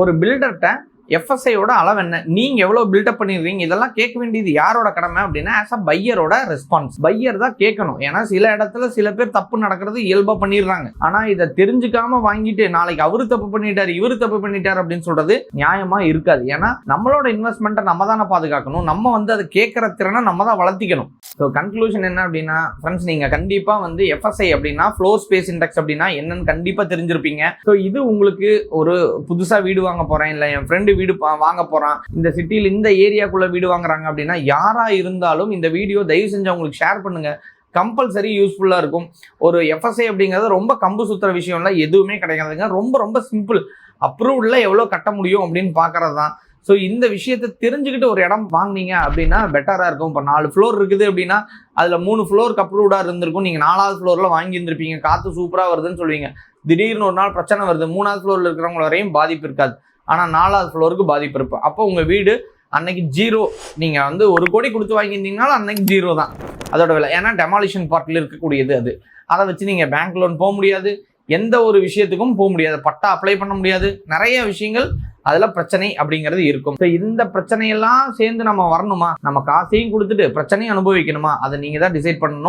ஒரு பில்டர்கிட்ட எஃப்எஸ்ஐயோட அளவு என்ன நீங்க எவ்வளவு பில்டப் பண்ணிடுறீங்க? இதெல்லாம் கேட்க வேண்டியது யாரோட கடமை அப்படின்னா ஆஸ் அ பையரோட ரெஸ்பான்ஸ் பையர் தான் கேட்கணும். ஏன்னா சில இடத்துல சில பேர் தப்பு நடக்கிறது இயல்பா பண்ணிடுறாங்க. ஆனா இதை தெரிஞ்சுக்காம வாங்கிட்டு நாளைக்கு அவரு தப்பு பண்ணிட்டாரு இவரு தப்பு பண்ணிட்டாரு அப்படின்னு சொல்றது நியாயமா இருக்காது. ஏன்னா நம்மளோட இன்வெஸ்ட்மெண்ட்டை நம்ம தானே பாதுகாக்கணும். நம்ம வந்து அதை கேட்கற திறனை நம்ம தான் வளர்த்திக்கணும். ஸோ கன்க்ளூஷன் என்ன அப்படின்னா ஃப்ரெண்ட்ஸ் நீங்கள் கண்டிப்பாக வந்து எஃப்எஸ்ஐ அப்படின்னா ஃப்ளோர் ஸ்பேஸ் இண்டெக்ஸ் அப்படின்னா என்னன்னு கண்டிப்பாக தெரிஞ்சிருப்பீங்க. ஸோ இது உங்களுக்கு ஒரு புதுசாக வீடு வாங்க போகிறேன் இல்லை என் ஃப்ரெண்டு வீடு பா- வாங்க போகிறான் இந்த சிட்டியில் இந்த ஏரியாக்குள்ளே வீடு வாங்குறாங்க அப்படின்னா யாராக இருந்தாலும் இந்த வீடியோ தயவு செஞ்சு அவங்களுக்கு ஷேர் பண்ணுங்கள் கம்பல்சரி யூஸ்ஃபுல்லாக இருக்கும். ஒரு எஃப்எஸ்ஐ அப்படிங்கிறது ரொம்ப கம்பு சுத்துற விஷயம்லாம் எதுவுமே கிடைக்காதுங்க ரொம்ப ரொம்ப சிம்பிள் அப்ரூவ்டில் எவ்வளோ கட்ட முடியும் அப்படின்னு பார்க்கறது தான் ஸோ இந்த விஷயத்தை தெரிஞ்சுக்கிட்டு ஒரு இடம் வாங்குனீங்க அப்படின்னா பெட்டராக இருக்கும். இப்போ நாலு ஃப்ளோர் இருக்குது அப்படின்னா அதில் மூணு ஃப்ளோருக்கு அப்ரூவ்டாக இருந்திருக்கும். நீங்கள் நாலாவது ஃப்ளோரில் வாங்கியிருந்திருப்பீங்க காற்று சூப்பராக வருதுன்னு சொல்லுவீங்க. திடீர்னு ஒரு நாள் பிரச்சனை வருது. மூணாவது ஃப்ளோரில் இருக்கிறவங்க வரையும் பாதிப்பு இருக்காது. ஆனால் நாலாவது ஃப்ளோருக்கு பாதிப்பு இருக்கும் அப்போ உங்கள் வீடு அன்னைக்கு ஜீரோ நீங்கள் வந்து ஒரு கோடி கொடுத்து வாங்கியிருந்தீங்கனாலும் அன்னைக்கு ஜீரோ தான். அதோட விலை. ஏன்னா டெமாலிஷன் பார்ட்டில் இருக்கக்கூடியது அது. அதை வச்சு நீங்கள் பேங்க் லோன் போக முடியாது. எந்த ஒரு விஷயத்துக்கும் போக முடியாது. பட்டா அப்ளை பண்ண முடியாது. நிறைய விஷயங்கள் அதில் பிரச்சனை அப்படிங்கிறது இருக்கும். ஸோ இந்த பிரச்சனையெல்லாம் சேர்ந்து நம்ம வரணுமா? நம்ம காசையும் கொடுத்துட்டு பிரச்சனையும் அனுபவிக்கணுமா? அதை நீங்கள் தான் டிசைட் பண்ணணும்.